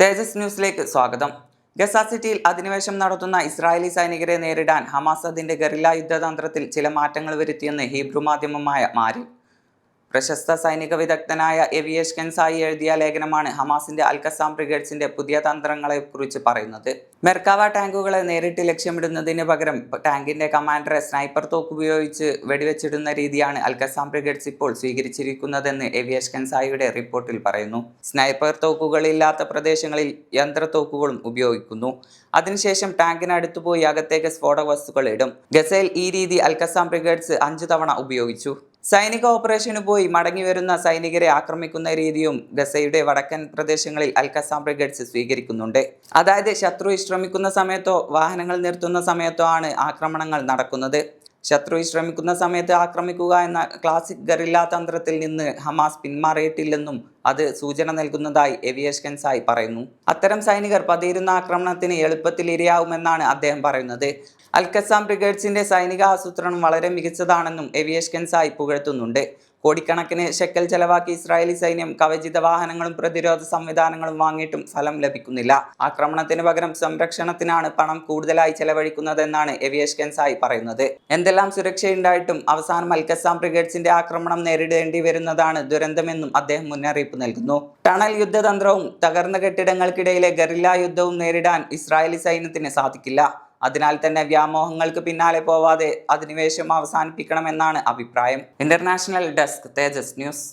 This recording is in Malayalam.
തേജസ് ന്യൂസിലേക്ക് സ്വാഗതം. ഗസ സിറ്റിയിൽ അധിനിവേശം നടത്തുന്ന ഇസ്രായേലി സൈനികരെ നേരിടാൻ ഹമാസ് അതിന്റെ ഗറില്ല യുദ്ധതന്ത്രത്തിൽ ചില മാറ്റങ്ങൾ വരുത്തിയെന്ന് ഹീബ്രു മാധ്യമമായ മാരി പ്രശസ്ത സൈനിക വിദഗ്ധനായ എവിയേഷ് കെൻസായി എഴുതിയ ലേഖനമാണ് ഹമാസിന്റെ അൽക്കസാം ബ്രിഗേഡ്സിന്റെ പുതിയ തന്ത്രങ്ങളെ കുറിച്ച് പറയുന്നത്. മെർക്കാവ ടാങ്കുകളെ നേരിട്ട് ലക്ഷ്യമിടുന്നതിന് പകരം ടാങ്കിന്റെ കമാൻഡറെ സ്നൈപ്പർ തോക്ക് ഉപയോഗിച്ച് വെടിവെച്ചിടുന്ന രീതിയാണ് അൽക്കസാം ബ്രിഗേഡ്സ് ഇപ്പോൾ സ്വീകരിച്ചിരിക്കുന്നതെന്ന് എവിയേഷ് കെൻസായിയുടെ റിപ്പോർട്ടിൽ പറയുന്നു. സ്നൈപ്പർ തോക്കുകളില്ലാത്ത പ്രദേശങ്ങളിൽ യന്ത്രത്തോക്കുകളും ഉപയോഗിക്കുന്നു. അതിനുശേഷം ടാങ്കിനടുത്തുപോയി അകത്തേക്ക് സ്ഫോടക വസ്തുക്കൾ ഇടും. ഗസേൽ ഈ രീതി അൽക്കസാം ബ്രിഗേഡ്സ് അഞ്ചു തവണ ഉപയോഗിച്ചു. സൈനിക ഓപ്പറേഷന് പോയി മടങ്ങി വരുന്ന സൈനികരെ ആക്രമിക്കുന്ന രീതിയും ഗസയുടെ വടക്കൻ പ്രദേശങ്ങളിൽ അൽക്കസാം ബ്രിഗേഡ്സ് സ്വീകരിക്കുന്നുണ്ട്. അതായത് ശത്രു വിശ്രമിക്കുന്ന സമയത്തോ വാഹനങ്ങൾ നിർത്തുന്ന സമയത്തോ ആണ് ആക്രമണങ്ങൾ നടക്കുന്നത്. ശത്രു വിശ്രമിക്കുന്ന സമയത്ത് ആക്രമിക്കുക എന്ന ക്ലാസിക് ഗറില്ല തന്ത്രത്തിൽ നിന്ന് ഹമാസ് പിന്മാറിയിട്ടില്ലെന്നും അത് സൂചന നൽകുന്നതായി എവിയേഷ് കൻസായി പറയുന്നു. അത്തരം സൈനികർ പതിയിരുന്ന ആക്രമണത്തിന് എളുപ്പത്തിൽ ഇരയാവുമെന്നാണ് അദ്ദേഹം പറയുന്നത്. അൽക്കസാം ബ്രിഗേഡ്സിന്റെ സൈനിക ആസൂത്രണം വളരെ മികച്ചതാണെന്നും എവിയേഷ് കൻസായി പുകഴ്ത്തുന്നുണ്ട്. കോടിക്കണക്കിന് ഷെക്കൽ ചെലവാക്കി ഇസ്രായേലി സൈന്യം കവചിത വാഹനങ്ങളും പ്രതിരോധ സംവിധാനങ്ങളും വാങ്ങിയിട്ടും ഫലം ലഭിക്കുന്നില്ല. ആക്രമണത്തിന് പകരം സംരക്ഷണത്തിനാണ് പണം കൂടുതലായി ചെലവഴിക്കുന്നതെന്നാണ് എവിയേഷ് കെൻസായി പറയുന്നത്. എന്തെല്ലാം സുരക്ഷയുണ്ടായിട്ടും അവസാനം അൽക്കസാം ബ്രിഗേഡ്സിന്റെ ആക്രമണം നേരിടേണ്ടി വരുന്നതാണ് ദുരന്തമെന്നും അദ്ദേഹം മുന്നറിയിപ്പ് നൽകുന്നു. ടണൽ യുദ്ധതന്ത്രവും തകർന്ന കെട്ടിടങ്ങൾക്കിടയിലെ ഗറില്ല യുദ്ധവും നേരിടാൻ ഇസ്രായേലി സൈന്യത്തിന് സാധിക്കില്ല. അതിനാൽ തന്നെ വ്യാമോഹങ്ങൾക്ക് പിന്നാലെ പോവാതെ അധിനിവേശം അവസാനിപ്പിക്കണമെന്നാണ് അഭിപ്രായം. International desk Tejas news.